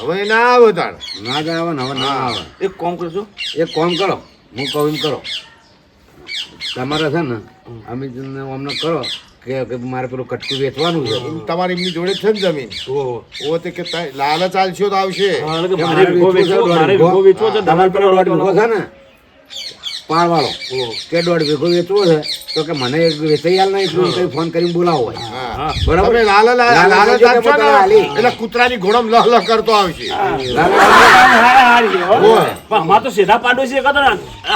હવે ના આવે તાર. ના જ આવે ને હવે ના આવે. એક કોમ કરજો. એક કોમ કરો હું કહું એમ કરો. તમારે છે ને અમિત અમને કરો કે મારે પેલું કટકું વેચવાનું છે. તમારી એમની જોડે છે ને જમીન? ઓ તે કે લાલચ આલશો તો આવશે. મારે વેચવો છે ને. પાળવાળો. કે દોઢ વીઘો વેચવો છે તો કે મને એક વેચાઈ હાલ નહીં એટલું કઈ ફોન કરીને બોલાવો હોય. બરાબર. એટલે કૂતરાની ઘોડમ લહ લહ કરતો આવશે. હારા હારી હો. ઓય. પણ અમાર તો સીધા પાડો છે ને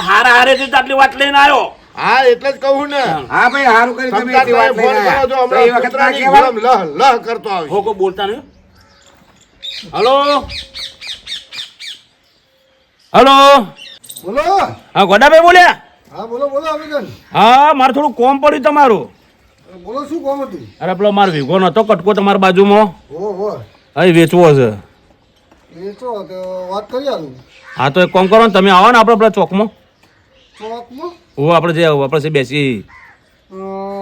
હારા હારે થી આટલી વાત લઈને આવ્યો. હા એટલે જ કહું ને. હા. ભાઈ હારું કરી તમે એટલી વાત ફોન લઈને ના કૂતરાની ઘોડમ લહ લહ કરતો આવશે. હો કો બોલતા નહીં. હલો? હલો? બોલો. હા ગોડાભાઈ બોલ્યા? હા બોલો બોલો આવેદન હા મારે થોડું કોમ પડ્યું તમારું. બોલો શું કોમ હતું? અરે પેલો મારો વીઘો નતો કટકો તમારા બાજુમાં. ઓહો હો. વેચવો છે. એ તો વાત કરી આલું. હા તો એક કોમ કરો ને તમે આવો ને આપણે પેલા ચોકમાં. ચોકમાં? હું આપણે જે આપણે બેસી.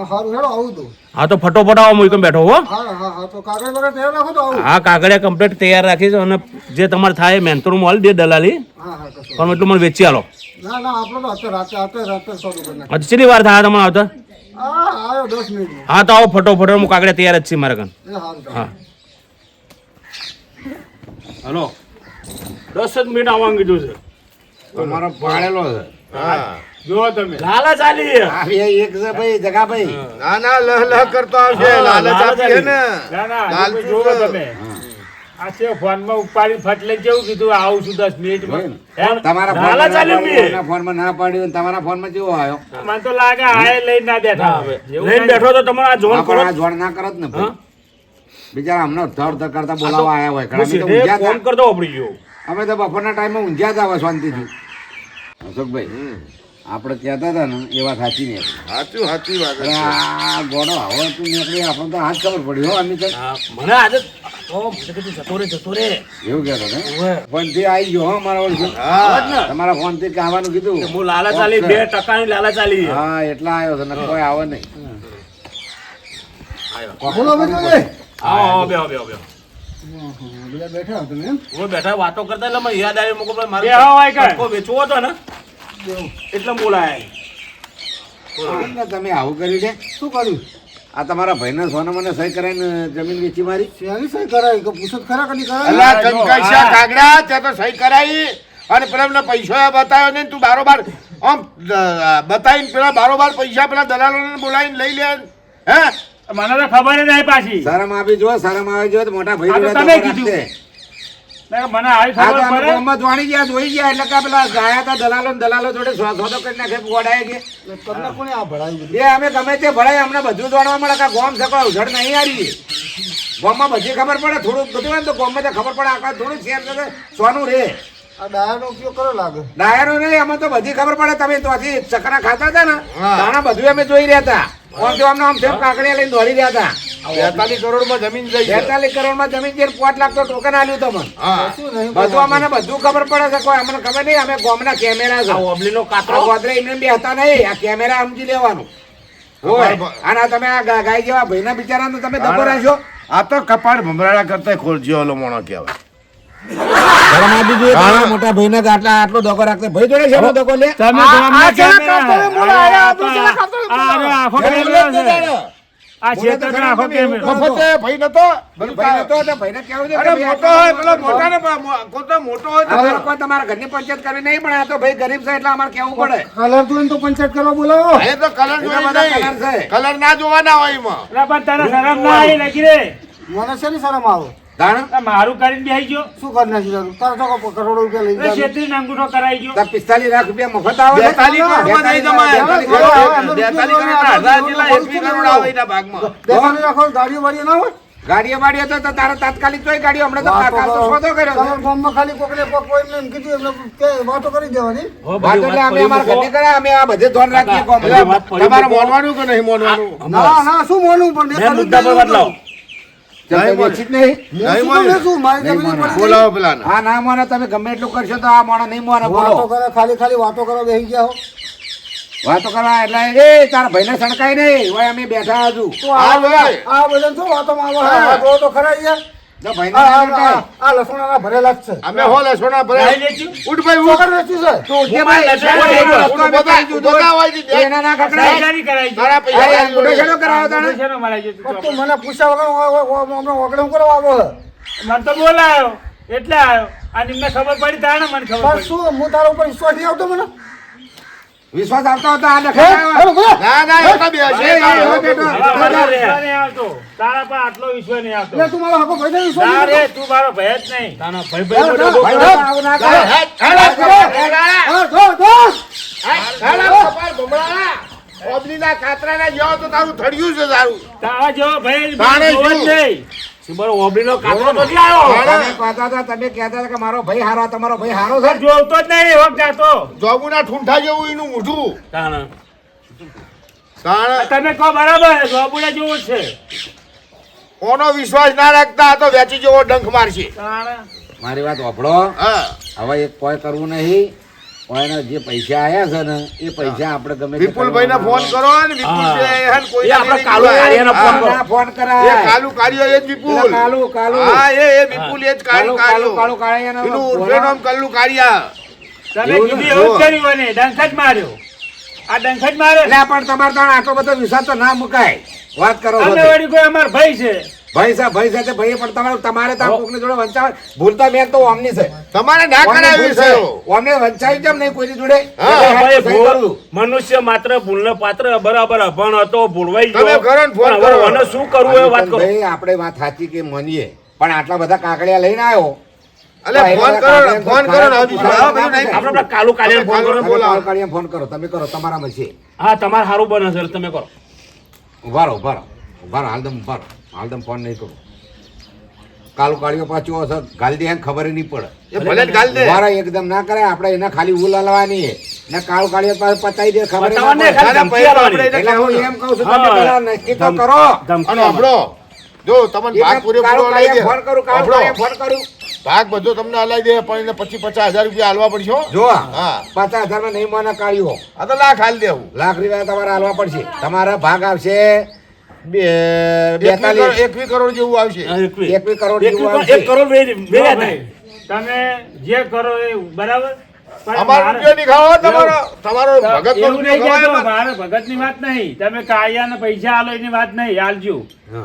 સારું હેડો આવું તો હા તો ફટોફટ આવો હું બેઠો હો. હા હા હા તો કાગળ વગર તૈયાર રાખો તો આવું. હા કાગળિયા કમ્પ્લીટ તૈયાર રાખીશ અને જે તમારે થાય મહેનતનું મોલ દે દલાલી. હા હા કશો પણ એટલું મને વેચી આલો. ના ના આપણે તો અત્યારે રાતે અત્યારે રાતે સોદું કરી નાખીએ. કેટલી વાર થાય તમારે આવતા હા આવ્યો દસ મિનિટમાં. હા તો આવો ફટોફટ હું કાગળિયા તૈયાર જ છીએ મારા કન. હા. હલો. દસ જ મિનિટ આવવાનું કીધું છે. તમારો પાડેલો છે. હા. જો તમે આ એક છે ભાઈ જગાભાઈ ના ના લહ લહ કરતો આવશે. લાલચ લાલચ ને. ના ના હજુ લાલચું કોઈ જુઓ છે. તમે. આ છે ફોનમાં ઉપાડી ફટલે કેવું કીધું? આવું છું દસ મિનિટમાં? તમારા ફોન ચાલ્યું ફોનમાં ના પાડ્યું તમારા ફોનમાં કેવો આવ્યો? મને તો લાગે આએ લઈને ના બેઠા હવે. લઈને બેઠો તો તમારે આ કરો. આ જોડ ના કરત ને બિચારા હમણાં ધડ ધડ કરતા બોલાવવા આવ્યા હોય. અમે તો ફોન કરતો આપડી ગયો. અમે તો બપોરના ટાઈમે ઊંઝ્યા જ આવે શાંતિથી. અશોકભાઈ આપણે કહેતા હતા ને એ વાત સાચી ને. સાચું સાચી વાત આ ગોળો હવે તું નીકળી આપણે તો હાથ ખબર પડી હો અમે મને આજે કીધું જતો રે જતો રે. એવું કહેતો ને? ફોનથી આવી ગયો હો મારા ઓળખી તમારા ફોનથી આવવાનું કીધું હું લાલા ચાલી બે ટકાની લાલા ચાલી હા એટલા આવ્યો છે ને કોઈ આવે નહીં. બોલો બેઠા વાતો કરતા એટલે મને યાદ આવી મૂકો મારે વેચવો હતો ને. એટલે બોલાય. તમે આવું કર્યું છે શું કર્યું? આ તમારા ભાઈને સોના મને સહી કરાવીને જમીન વેચી મારી? શેની સહી કરાવી? કે પૂછત ખરા કદી કરાવી? અલા કાગડા? તે તો સહી કરાવી. અને પેલા એમને પૈસા બતાવ્યો ને તું બારોબાર આમ બતાવીને પેલા બારોબાર પૈસા પેલા દલાલોને બોલાવીને લઈ લે. હે? મને તો ખબર જ નહીં પાછી. શરમ આપી જો શરમ આવી જો મોટા ભાઈ આ તો જોડે તમે કીધું. મને આવી ખબર અમે પડે. ગયા જોઈ ગયા એટલે કે પેલા ગયા હતા દલાલો દલાલો જોડે સોદો કરી નાખે ગોડાએ કે. તમને કોને આ ભણાવ્યું બધું એ અમે ગમે તે ભરાય અમને બધું જાણવા મળે કે ગોમ છે કોઈ ઉજળ નહીં હારી ગોમમાં બધી ખબર પડે થોડું બધું હોય ને તો ગોમમાં ખબર પડે આખા થોડું શેર થશે સોનું રે આ ડાયાનો ઉપયોગ કરો લાગે. ડાયરો નહીં અમે તો બધી ખબર પડે તમે ત્યાંથી ચકરા ખાતા હતા ને દાણા બધું અમે જોઈ રહ્યા હતા. આમ આમ સેમ કાકડિયા લઈને દોડી રહ્યા હતા. બેતાલીસ કરોડમાં જમીન જઈ બેતાલીસ કરોડમાં જમીન જઈને પાંચ લાખ તો ટોકન આલ્યું તમને બધું અમને બધું ખબર પડે છે કોઈ અમને ખબર નહીં અમે ગોમના કેમેરા છે. આ ઓબલીનો કાતરો. ગોદરે એમને બે હતા નહીં આ કેમેરા સમજી લેવાનું. હોય અને તમે આ ગાય જેવા ભાઈના બિચારાને તમે દબો રહેશો આ તો કપાળ ભમરાડા કરતા ખોરજીઓ ઓલો મોણો કહેવાય. મોટા ભાઈને આટલા આટલો દગો રાખતો. ભાઈ જોડે છે દગો લે? તમે આ- છે. આ ક્ષેત્રનો આખો કેમેરો. મફતે ભાઈ નતો. ભાઈ નતો તો ભાઈને કેવું છે અરે મોટો હોય પેલો મોટા. ને કોતો મોટો હોય તો લોકો તમારા ઘરની પંચાયત કરવી નહીં પણ આ તો ભાઈ ગરીબ છે એટલે અમારે કેવું પડે? કલર જોઈને તો પંચાયત કરવા બોલાવો. એ તો કલર નહીં કલર ના જોવાના હોય એમાં. પણ તને શરમ ના આવી લાગી રે મને શેની શરમ આવે. મારું કરીને બેસી ગયો. શું કરી નાખ્યું તારું? તો કરોડો રૂપિયા લઈ એ જાય અંગૂઠો કરાઈ ગયો. પિસ્તાલીસ લાખ રૂપિયા મફત આવે બેતાલીસ કરોડમાં નહીં જમાય. બેતાલીસ બેતાલીસ કરોડ. કરોડ. બેતાલીસ કરોડના અઢાર જેટલા એકવી કરોડ આવે એના ભાગમાં. બેતાલીસ રાખો ગાડીઓ વાડીઓ ના હોય? ગાડીઓ બાડીઓ તો તારા તાત્કાલિક જોઈ ગાડીઓ હમણાં તો વાતો કાલ તો શોધો કર્યો ગામમાં ખાલી કોકને કોક કોઈને એમ કીધું એમને કે વાતો કરી દેવાની. વાત એટલે અમે અમારા. ઘરની કરે, અમે આ બધે ધોન રાખીએ ફરી તમારે મોનવાનું કે નહીં મોનવાનું? ના ના શું મોનવું પણ? મેં મુદ્દા પર બદલાવ. બોલાવો પેલા ના માને તમે ગમે એટલું કરશો તો આ માણસ નહીં માને વાતો બોલો. કરે ખાલી ખાલી વાતો કરો બેસી ગયા હો. વાતો કરવા એટલે એ તારા ભાઈને સણકાય નહીં હોય અમે બેઠા હજુ. આ બધા ભાઈ. શું તો ખરા યાર. મને પૂછ્યા વગર. મને તો બોલાયો. એટલે આવ્યો. અને મેં ખબર પડી તાણે મને ખબર શું હું તારા ઉપર વિશ્વાસ નહીં આવતો મને? વિશ્વાસ આવતો હતો આ. ના ના એ તો બે નહીં આવતો તારા પર આટલો વિશ્વાસ નહીં આવતો એટલે તું મારો હકો ભાઈ ને વિશ્વાસ ના નહીં રે તું મારો ભય જ નહીં તાના ભાઈ ભાઈ બધો ભાઈ. ભાઈ, આવું ના હે, કરે. હે, હે, હે, હા, કપાળ ભમરાળા. ઓબલીના કાતરાના જેવો તો તારું થડિયું છે તારું તારા જેવો તાણે જોવો જ? નહીં ઓબડીનો કાતરો નથી આવ્યો. તમે કહેતા હતા, તમે કહેતા હતા કે મારો ભાઈ હારો તમારો ભાઈ હારો છે. જોવતો જ નહીં એ વખત જાતો. જોબુના ઠૂંઠા જેવું એનું મોઢું તાના તાણ. તમે કહો બરાબર જોબુના જેવું જ છે. કોનો વિશ્વાસ ના રાખતા આ તો વેચી જેવો ડંખ મારશે. તાણે. મારી વાત વાપરો. હા. હવે એક કોઈ કરવું નહીં. કોઈના જે પૈસા આયા છે ને એ પૈસા આપણે ગમે વિપુલભાઈ ને ફોન કરો ને વિપુલ કોઈ આપણે કાલુ. ફોન. કરો. ફોન એ કાલુ કાળિયો એ જ વિપુલ. પેલા કાલુ, કાલુ. હા એ એ વિપુલ એ જ કાલુ કાળુ, કાળિયો. કાળિયાનો એનું ઉર્ફે નામ કાલુ તમે એવું કીધું કર્યું અને ડંખ જ માર્યો. આ ડંખ જ માર્યો એટલે પણ તમારે તો આટલો બધો વિશ્વાસ તો ના મુકાય. વાત કરો અમે. વળી કોઈ અમાર ભાઈ છે. ભાઈ સાહેબ ભાઈ સાહેબ ભાઈ પણ તમારે તમારે તો કોકને જોડે વંચાવ. ભૂલતા મેં તો ઓમની છે. તમારે ના કરાવી છે. ઓમને વંચાવી કેમ નહીં કોઈની જોડે? ભાઈ, ભૂલ- મનુષ્ય માત્ર ભૂલનો પાત્ર બરાબર અભણ હતો ભૂલવાઈ તમે કરો ને ફોન કરો. અને શું કરવું એ વાત કરો. ભાઈ આપણે વાત સાચી કે માનીએ? પણ આટલા બધા કાકડિયા લઈને આવ્યો. અલે ફોન કરો ફોન કરો. આપણે કાલુ કાળિયાને ફોન કરો બોલાવો. કાળુ ફોન કરો. તમે કરો તમારામાં છે. હા તમાર સારું બને છે તમે કરો. ઉભારો ઉભારો ઉભારો હાલ ઊભા રહો. ઊભા ફોન નહીં કરો. કાલુ કાળિયો પાછું હશે ગાલી દે ખબર નહીં પડે. એ ભલે જ ગાલ દે. મારા એકદમ ના કરે આપણે એને ખાલી ઉલ હલવાની ને કાળુ કાળિયો પાસે પતાઈ દે ખબર ના પડે. એટલે હું એમ કહું છું તમે પેલા નક્કી તો કરો. અને આપણો જો તમને ભાગ પૂરેપૂરો અલાઈ દે ફોન કરું કાળુ. ફોન કરું. ભાગ બધો તમને અલાઈ દે પણ એને પછી પચાસ હજાર રૂપિયા હાલવા પડશે જો હા. પચાસ હજારમાં નહીં મને કાઢ્યો આ તો લાખ હાલ દેવું. લાખ રૂપિયા તમારે હાલવા પડશે. તમારા ભાગ આવશે. એકવી કરોડ જેવું આવશે. એકવી. એક તમે જે કરો એ બરાબર. ભગતની વાત નહીં. તમે કાળિયાને પૈસા આલો એની વાત નહીં હાલજો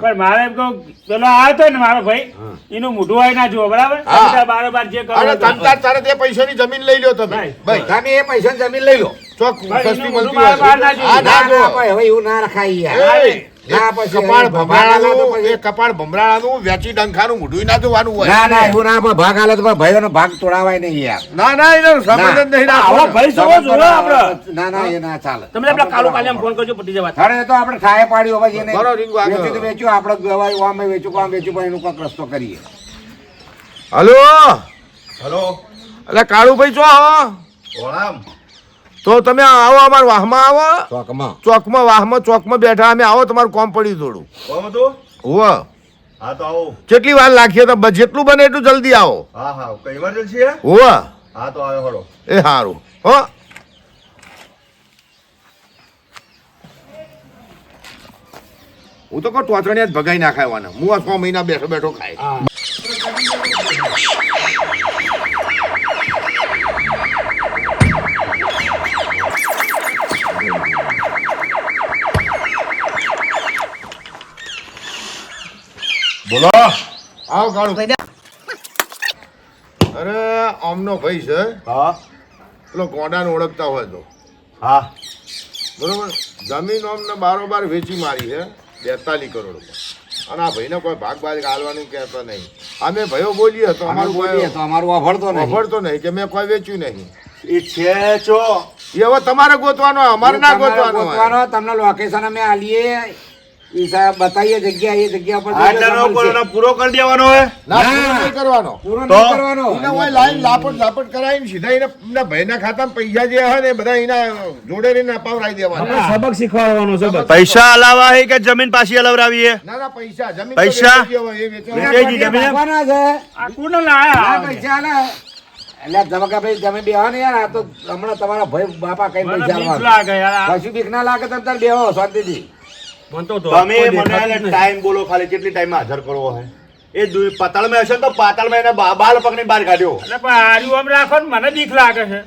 પણ મારે એમ કહું પેલો આવ્યો ને મારો ભાઈ એનું મોઢું હોય ના જુઓ બરાબર? બારોબાર જે કરો તારે તે પૈસાની જમીન લઈ લો તમે. ભાઈ. ભાઈ તમે એ પૈસા જમીન લઈ લો ચોક સસ્તી મળતી ના છે. આ ના ના જો. હવે એવું ના રખાય યાર કપાળ ભમરાળાનું પછી- એ કપાળ ભમરાળાનું વેચી ડંખાનું મોઢું ના જોવાનું હોય. ના ના એવું ના ભાગ હાલે તો ભાઈઓનો ભાગ તોડાવાય નહીં યાર. ના ના એનો સંબંધ નહીં આવો ભાઈ જોવો જોવો આપણે ના ના એ ના ચાલે. તમે પેલા કાલુ ફોન કરજો પટી તો આપણે ઠાએ પાડ્યો હવે જેને બરો રીંગુ આગળ. વેચ્યું વેચ્યું આપણે ગવાય આમે વેચ્યું આમ વેચ્યું પણ એનું કોઈક રસ્તો કરીએ. હલો? હલો. એટલે કાળુભાઈ આવો? વણામ તો તમે આવો અમાર વાહમાં આવો. ચોકમાં. ચોકમાં વાહમાં ચોકમાં બેઠા અમે આવો તમારું કોમ પડ્યું થોડું. કોમ હતું? હોવ. હા તો આવો. કેટલી વાર લાગીએ તો જેટલું બને એટલું જલ્દી આવો. હા હા કઈ ઇમરજન્સી હે? હોવ. હા તો આવ્યો હળો એ સારું હો. હું તો કહું ટોચણિયા જ ભગાઈ નાખાવાના. હું આ છ મહિના બેઠો બેઠો ખાય બોલો અરે આમનો ભાઈ છે. હા. પેલો ગોડાને ઓળખતા હોય તો. હા. બરોબર? જમીન અમને બારોબાર વેચી મારી છે બેતાલીસ કરોડ રૂપિયા અને આ ભાઈને કોઈ ભાગ ભાગ હાલવાનું કહેતો નહીં. અમે ભાઈઓ બોલીએ તો અમારું બોલીએ તો અમારું વાભળતો નહીં. વફરતો નહીં કે મેં કોઈ વેચ્યું નહીં. એ છે ચો એ હવે તમારે ગોતવાનો અમારે ના ગોતવાનો, તમને લોકેશન અમે આલીએ. ઈ સાહેબ બતાવીએ જગ્યા એ જગ્યા પર આટલાનો કોરોના પૂરો કરી દેવાનો હે ના, કરવાનો. પૂરો નહીં કરવાનો. એને હોય લાઈન લાપટ લાપટ કરાવીને સીધા એને ભાઈના ખાતામાં પૈસા જે હોય ને બધા એના જોડે રહીને અપાવરાઈ દેવાના. સબક શીખવાડવાનો છે પૈસા હલાવા હે કે જમીન પાછી અલાવરાવી હે? ના ના પૈસા. જમીન એ છે. આ લાયા? પૈસા આલે. એટલે ધમકાભાઈ તમે બેહો ને યાર. આ તો હમણાં તમારા ભાઈ બાપા કઈ પૈસા. કશું બીક ના લાગે તમે તાર બેહો શાંતિથી. તમે મને. ટાઈમ બોલો ખાલી કેટલી ટાઈમ હાજર કરવો હે? એ પાતાળમાં હશે તો પાતાળમાં એને બાલ પકડીને બહાર કાઢ્યો. એટલે પણ હાર્યું આમ રાખો ને મને બીક લાગે છે.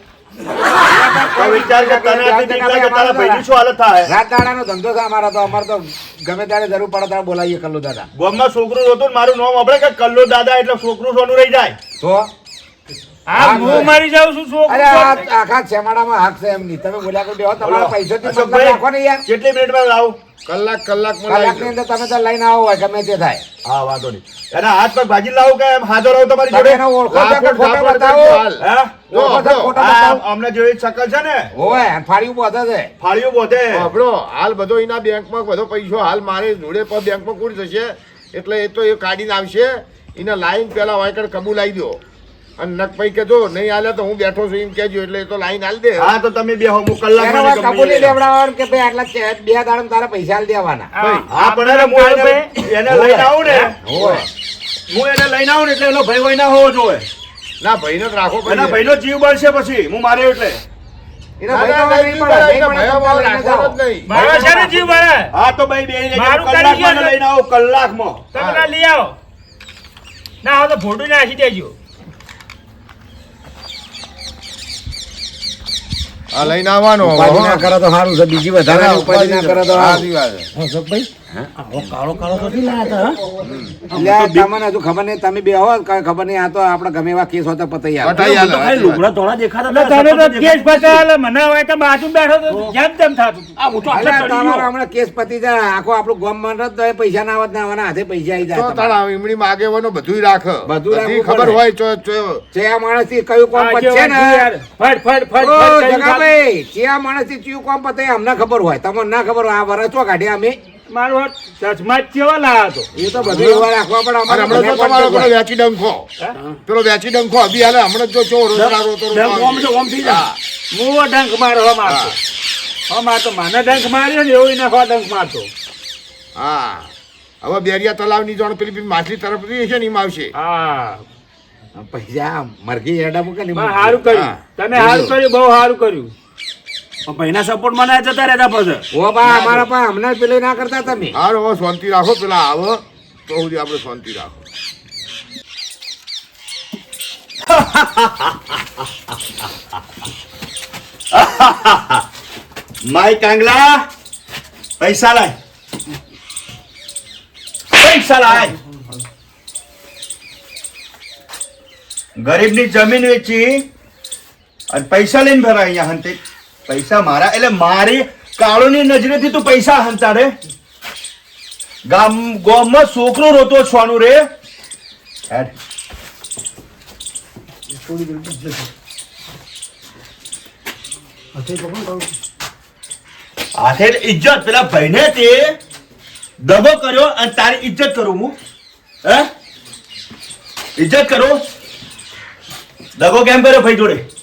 વિચાર કે તને આટલી બીક લાગે, તારા ભાઈની શું હાલત થાય? રાત દાડાનો ધંધો છે અમારો તો અમારે તો ગમે ત્યારે જરૂર પડે ત્યારે બોલાવીએ કલ્લુ દાદા. ગામમાં છોકરું હતું મારું નામ આપણે કે કલ્લો દાદા એટલે છોકરું સોનું રહી જાય. તો? હા હું મારી જાઉં છું અરે આખા છેમાડામાં હાક છે એમની. તમે બોલ્યા કરો બેહો તમારા પૈસાથી મતલબ રાખો ને યાર. કેટલી મિનિટમાં લાવું કલાક કલાકમાં કલાકની લાવી અંદર તમે તો લઈને આવો હોય ગમે તે થાય. હા વાંધો નહીં. એના હાથ પગ ભાજી લાવું કે એમ? હાજર રહું તમારી જોડે? એનો ઓળખો કે ફોટો બતાવો? હાલ. હા? જો, ઓળખો છો જો. ફોટો આ બતાવો? અમને જેવી શકલ છે ને? હોય ફાડ્યું બધે છે. ફાળીઓ બોધે. આપણો હાલ બધો એના બેંકમાં બધો પૈસો હાલ મારે જોડે પર બેંકમાં કુડ થશે. એટલે એ તો એ કાઢીને આવશે. એના લાઈન પેલા વાયકડ કબૂલાઈ દો. અને નક પૈ કેજો નહીં હાલે તો હું બેઠો છું એમ કેજો એટલે એ તો લાઈન હાલ દે. હા તો તમે બે હું કલાક વાત કબૂલી લેવડાવવાનું કે ભાઈ આટલા બે દાડા તારા પૈસા આલી દેવાના? હા પણ એને હું એને- એને લઈને આવું ને. હું? એને લઈને આવું ને એટલે એનો ભાઈ હોય ના હોવો જોઈએ. ના ભાઈને જ રાખો એના ભાઈનો જીવ બળશે પછી હું મારે એટલે. ના ભાઈ તો હવે નહીં પડે. નહીં પડે તો તમે લઈને જાઓ. રાખવાનો જ નહીં મારો છે ને જીવ બળે હા તો ભાઈ બે મારું કલાકમાં કરી એને છે. લઈને આવો કલાકમાં તમે ના લઈ આવો ના હવે તો ફોટો નાખી દેજો આ લઈને આવવાનો ઉપાધિ ના કરો તો સારું છે બીજી વધારે ઉપાધિ ના કરો તો સારું. સારું. કાળો કાળો તો નહીં લાયા હતા, એટલે તમને હજુ ખબર નહીં તમે બે હો ખબર નહીં આ તો આપણે ગમે એવા કેસ હોતા પતાઈ આવે. પતાઈ હા? આલો, તો ખાલી સાચી વાત. લુગડા ધોળા દેખાતા તમે તો કેસ દેખાતા મને હોય કે બાજુ બેઠો તો જેમ તેમ થતું. આ હું તો આટલે અલ્યા, ચડી તમારો હમણાં કેસ પતી જાય આખો આપણું ગામમાં રત તો પૈસા ના આવત ના આવવાના હાથે પૈસા આવી જાય તો. તારા ઈમડીમાં આગેવાનો બધુંય રાખ. બધું બધી ખબર હોય ચો ચો જે આ માણસથી કયું કોમ પતશે ને? ફટ ફટ ફટ ઓ, ફટ કરી જગાભાઈ, જે આ માણસથી કયું કોમ પતે અમને ખબર હોય. તમને ના ખબર હોય આ વરસ કાઢ્યા અમે. મારો હાથ ચશ્મા જ કેવા લાયા હતો એ તો બધું એવા રાખવા પડે. અમારે હમણાં તો તમારો પેલો વેચી ડંખો. પેલો વેચી ડંખો. અભી હાલે. હમણાં જ જો ચો રોતડા રોતો રોતો ડંખ ઓમ. છે, ઓમ થઈ. હું. ડંખ મારો હો મારતો. હો. મારતો. મને ડંખ માર્યો ને એવું નાખવા ડંખ મારતો. હા. હવે બેરિયા તલાવની જોણ પેલી માછલી તરફ છે ને એમ આવશે. હા. પૈસા મરઘી હેડા મૂકે ને સારું કર્યું. તમે સારું કર્યું બહુ સારું કર્યું. પણ સપોર્ટ સપોર્ટમાં ના જતા રહેતા પછી. ઓ બા અમારા પા હમણાં પેલું ના કરતા તમે? હાર હવે શાંતિ રાખો પેલા આવો તો સુધી આપણે શાંતિ રાખો. માય કાંગલા પૈસા લાય. પૈસા લાય. ગરીબની જમીન વેચી અને પૈસા લઈને ભરાય અહીંયા હંતે. પૈસા મારા? એટલે મારી કાળોની નજરેથી તું પૈસા હંતાડે ગામ, ગોમમાં છોકરો રોતો છોનું રે. હેડ. હાથે ઇજ્જત પેલા ભાઈને તે દગો કર્યો અને તારી ઇજ્જત કરું હું. હે? ઇજ્જત કરો. દગો કેમ કર્યો ભાઈ જોડે?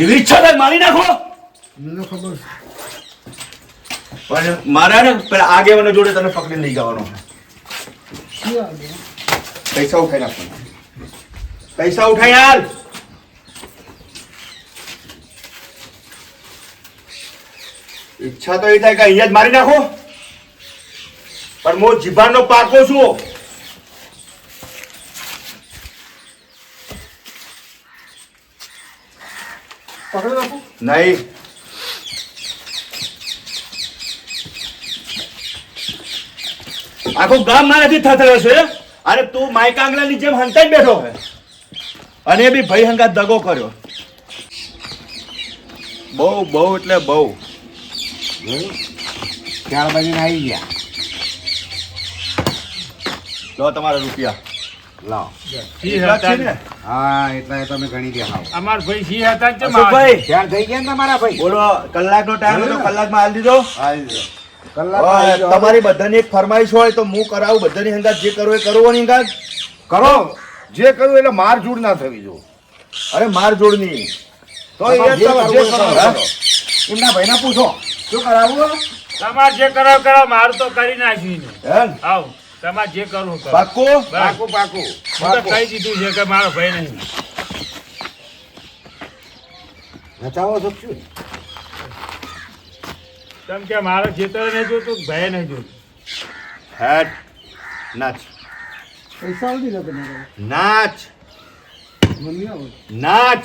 એવી ઈચ્છા થાય મારી નાખો. પણ મારા ને પેલા આગેવાનો જોડે તને પકડી લઈ જવાનો પૈસા ઉઠાઈ નાખવાના પૈસા ઉઠાઈ હાલ. ઈચ્છા તો એ થાય કે અહીંયા જ મારી નાખો. પણ હું જીભાનો પાકો છું. નહીં. આખું ગામ મારાથી થથડે છે. અરે તું આંગલાની જેમ હંતાઈ બેઠો હે. અને એ બી ભાઈ હંગા દગો કર્યો. બહુ બહુ એટલે બહુ. ચાર બાજુ આવી ગયા. લો તમારા રૂપિયા. લાવો સિંહ એટલા જ છે હતા ને? હા એટલા તમે ગણી દેખાવ અમાર ભાઈ સિંહ હતા જ ચમ અશોકભાઈ થઈ ગયા ને તમારા ભાઈ? બોલો કલાકનો ટાઈમ હતો કલાકમાં હાલ દીધો. કલાક હવે તમારી બધાની એક ફરમાઈશ હોય તો હું કરાવું બધાની હંગાત જે કરવું એ કરવો ની હંગાત કરો. જે કરવું એટલે માર જોડ ના થવી જો. અરે માર જોડની તો એ તમારે જે કરો. કરો. કરો. એમના ભાઈને પૂછો. શું કરાવું? તમારે જે કરાવ કરાવ મારું તો કરી નાખ્યું. આવ. તમારે જે કરવું કરો. પાકું પાકું હું તો કહી દીધું છે કે મારો ભાઈ નહીં. નચાવો શકશું તમ કે મારો ખેતર નહીં જોતું ભાઈ નહીં જોતું. હેટ નાચ. પૈસા આવડી લે તમારે નાચ. મમ્મી આવો નાચ.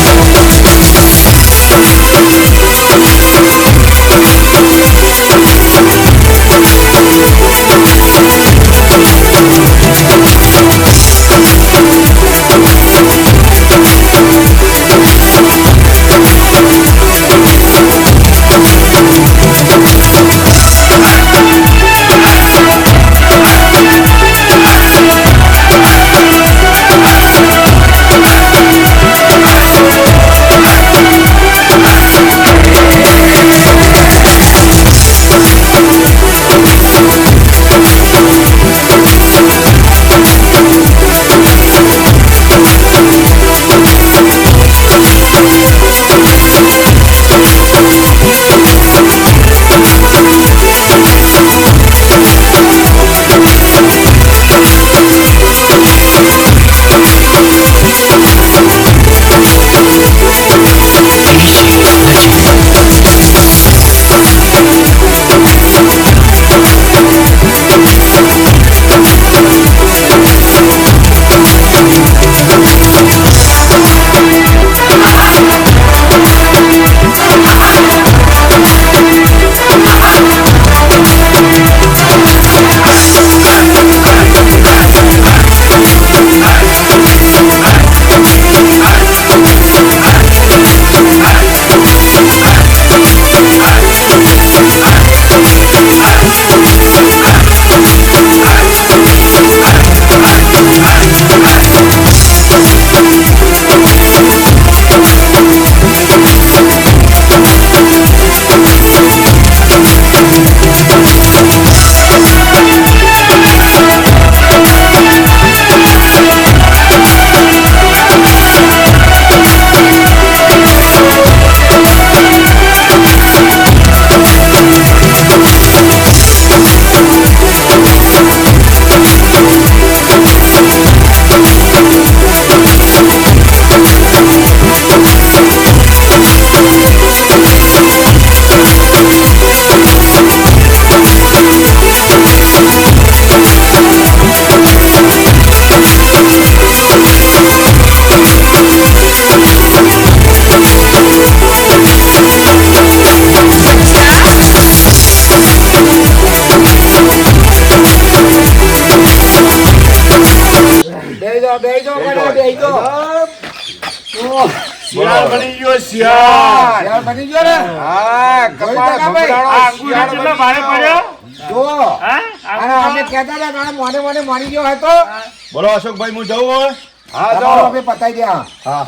બોલો અશોકભાઈ હું જવું હોય હા તો પતાઈ ગયા હા.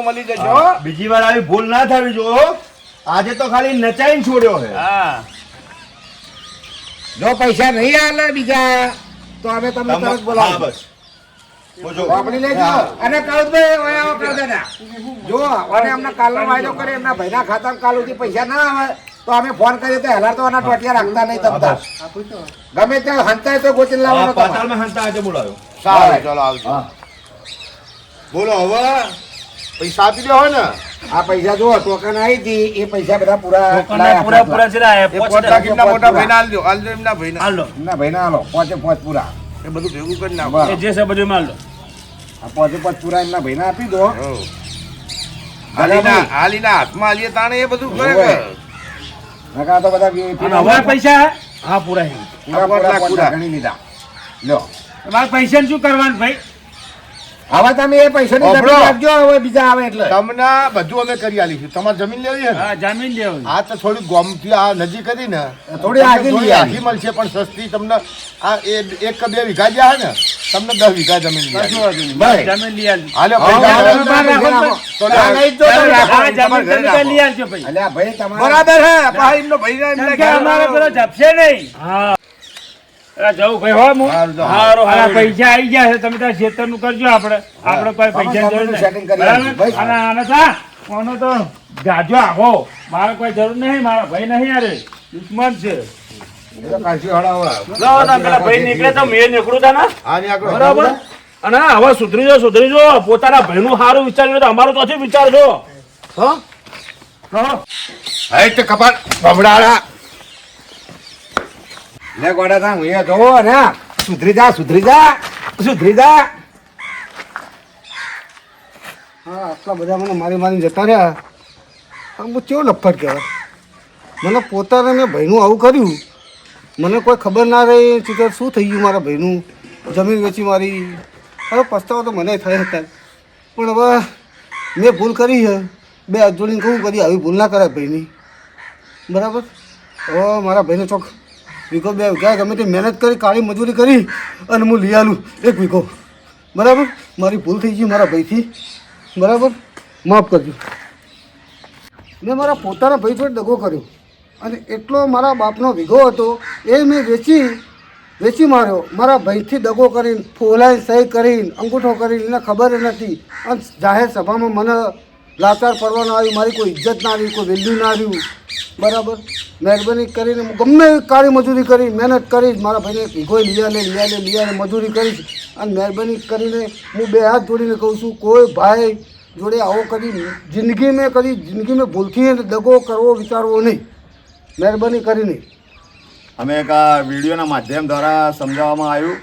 મળી જજો બીજી વાર આવી ભૂલ ના થવી જો આજે તો ખાલી નચાઈને છોડ્યો હે. જો પૈસા નહીં આલે બીજા તો અમે તમને તરત બોલાવો બસ. વાપરી લેજો. અને કાળુભાઈ ઓય આવો જો અને અમને કાલનો વાયદો કરે એમના ભાઈના ખાતામાં કાલ પૈસા ના આવે તો અમે ફોન કરીએ તો હેલા તો આના ટોટિયા રાખતા નહીં તમતા. ગમે ત્યાં હંતાય તો ગોચી લાવવાનો પાતાળમાં હંતા આજે બોલાવ્યો સારું. ચલો આવજો. બોલો હવે પૈસા આપી દો ને. આ પૈસા જો ટોકન આવી હતી એ પૈસા બધા પૂરા પૂરા પૂરા છે ને, મોટા. ભાઈને આલજો આલજો એમના ભાઈને. હાલો. એમના ભાઈના હાલો પોચે પોચ પૂરા. એ બધું ભેગું કરી નાખો. જે છે બધું માલ લો આ પોચે પોચ પૂરા એમના ભાઈને આપી દો હો. હાલીના હાલીના હાથમાં હાલીએ તાણે એ બધું કરે. નકા તો બધા હવે પૈસા હા પૂરા હે. પૂરા પૂરા. ગણી લીધા લ્યો તમારે પૈસા શું કરવાનું ભાઈ હવે તમે એ. જમીન આપજો હવે બીજા આવે એટલે. તમને બધું અમે કરી આલીશું. તમારે જમીન લેવી છે જમીન લેવી. આ તો થોડી ગોમથી આ નજીક હતી ને થોડી આગી. આગી મળશે પણ સસ્તી તમને આ એક કે બે વીઘા જ્યાં ને તમને દસ વીઘા જમીન જમીન. લઈ આવજો પૈસા. બરાબર. હા ભાઈ. અલ્યા ભાઈ તમારે બરાબર હે પાહા એમનો ભાઈ અમારે પેલો જપશે નહીં. જવું ભાઈ હો હું હારું, અને પૈસા આવી ગયા છે તમે ત્યાં ખેતરનું કરજો આપણે. આપણે કોઈ પૈસા જરૂર નહીં. કરી આપજો, ભાઈ. બરાબર? અને આને તા કોનો તો ગાજો આખો મારે કોઈ જરૂર નહીં મારા ભાઈ નહીં યાર દુશ્મન છે. એ તો કાલથી હળાવા. જો તમે પેલા ભાઈ નીકળે તો મેં નીકળું તા ને. ને બરાબર? અને હવે સુધરી જો સુધરી જો પોતાના ભાઈનું સારું વિચાર્યું તો અમારું તો વિચારજો. હા? કપાટ બમડાળા. લે ગોડા તા, હું જોવો ને સુધરી જા સુધરી જા સુધરી જા. હા, આટલા બધા મને મારી મારી જતા રહ્યા. હું કેવો લફટ કહેવાય? મને પોતાને મેં ભાઈનું આવું કર્યું. મને કોઈ ખબર ના રહી કે, શું થઈ ગયું મારા ભાઈનું? જમીન વેચી મારી. હવે પસ્તાવો તો મને થાય હતા પણ હવે મેં ભૂલ કરી છે. બે અજોડીને કહું કરી આવી ભૂલ ના કરાય ભાઈની. બરાબર? હવે મારા ભાઈને ચોક વીઘો બે વીઘા ગમે તે મહેનત કરી, કાળી મજૂરી કરી અને હું લઈ આલું. એક વીઘો બરાબર? મારી ભૂલ થઈ ગઈ, મારા ભાઈથી બરાબર? માફ કરજો. મેં મારા પોતાના ભાઈ જોડે દગો કર્યો અને એટલો મારા બાપનો વીઘો હતો, એ મેં વેચી વેચી માર્યો. મારા ભાઈથી દગો કરીને ફોલાઈ સહી કરીને, અંગૂઠો કરીને, એને ખબર નથી. અને જાહેર સભામાં મને લાચાર પડવાનું આવ્યું, મારી કોઈ ઇજ્જત ના આવી, કોઈ વેલ્યુ ના આવ્યું બરાબર? મહેરબાની કરીને હું ગમે કાળી મજૂરી કરી, મહેનત કરી, મારા ભાઈને ભીગો લીયા લે લીયા લે લીયા મજૂરી કરીશ. અને મહેરબાની કરીને હું બે હાથ જોડીને કહું છું, કોઈ ભાઈ જોડે આવો કદી જિંદગી મેં કદી જિંદગી મેં ભૂલથી દગો કરવો વિચારવો નહીં. મહેરબાની કરીને. અમે એક વિડીયોના માધ્યમ દ્વારા સમજાવવામાં આવ્યું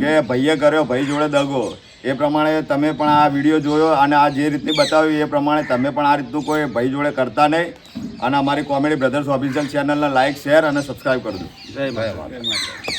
કે ભાઈએ કર્યો, ભાઈ જોડે દગો. એ પ્રમાણે તમે પણ આ વીડિયો જોયો અને આ જે રીતની બતાવ્યું એ પ્રમાણે તમે પણ આ રીતનું કોઈ ભાઈ જોડે કરતા નહીં. અને અમારી કોમેડી બ્રધર્સ ઓફિશિયલ ચેનલને લાઇક શેર અને સબસ્ક્રાઈબ કરજો. જય માતા